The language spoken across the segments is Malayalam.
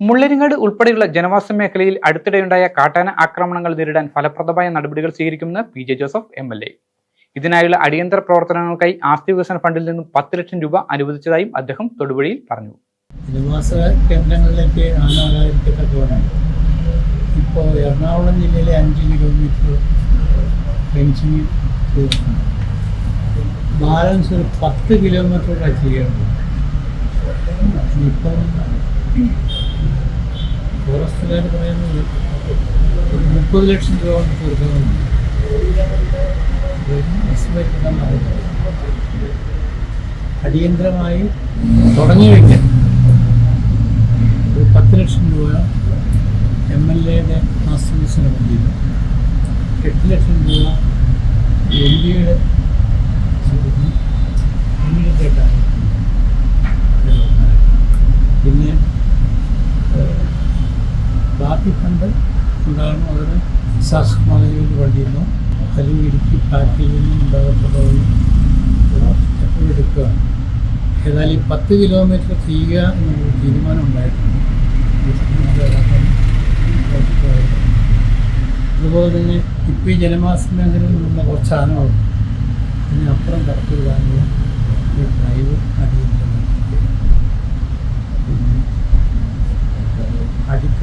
മുള്ളരിങ്ങാട് ഉൾപ്പെടെയുള്ള ജനവാസ മേഖലയിൽ അടുത്തിടെയുണ്ടായ കാട്ടാന ആക്രമണങ്ങൾ നേരിടാൻ ഫലപ്രദമായ നടപടികൾ സ്വീകരിക്കുമെന്ന് P J Joseph M L A. ഇതിനായുള്ള അടിയന്തര പ്രവർത്തനങ്ങൾക്കായി ആസ്തി വികസന ഫണ്ടിൽ നിന്നും പത്ത് ലക്ഷം രൂപ അനുവദിച്ചതായും അദ്ദേഹം തൊടുപുഴയിൽ പറഞ്ഞു. ജനവാസ കേന്ദ്രങ്ങളിലേക്ക് ഇപ്പോൾ എറണാകുളം ജില്ലയിലെ അഞ്ച് കിലോമീറ്റർ പത്ത് കിലോമീറ്റർ ഇപ്പം ഫോറസ്റ്റുകാർ പറയുന്നത് മുപ്പത് ലക്ഷം രൂപ കൊണ്ട് പറയുന്നത് അടിയന്തരമായി തുടങ്ങി വയ്ക്കാൻ. ഒരു പത്ത് ലക്ഷം രൂപ എം എൽ എയുടെ വേണ്ടിയും എട്ട് ലക്ഷം രൂപ എം പിയുടെ ബാക്കി ഫണ്ട് ഉണ്ടാകണം അതിന് സാസ് മാനേജ്മെന്റ് ഫണ്ടിൽ നിന്നോ അല്ലെങ്കിൽ ഇടുക്കി പാർട്ടിയിൽ നിന്നും ഉണ്ടാകപ്പെട്ടതും എപ്പോഴും എടുക്കുകയാണ് ഏതായാലും ഈ പത്ത് കിലോമീറ്റർ ചെയ്യുക എന്നൊരു തീരുമാനം ഉണ്ടായിട്ടുണ്ട്. അതുപോലെ തന്നെ ഇപ്പോൾ ഈ ജനവാസ മേഖലയിൽ നിന്നുള്ള കുറച്ച് ആനകളും അതിനപ്പുറം കടത്തിവിടാനുള്ള ഒരു ഡ്രൈവ് അടിയന്തരമായി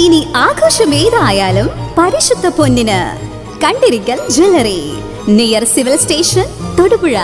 ഇനി ആഘോഷം ഏതായാലും പരിശുദ്ധ പൊന്നിന് Kandirikkal jewellery. Near civil station Thodupuzha.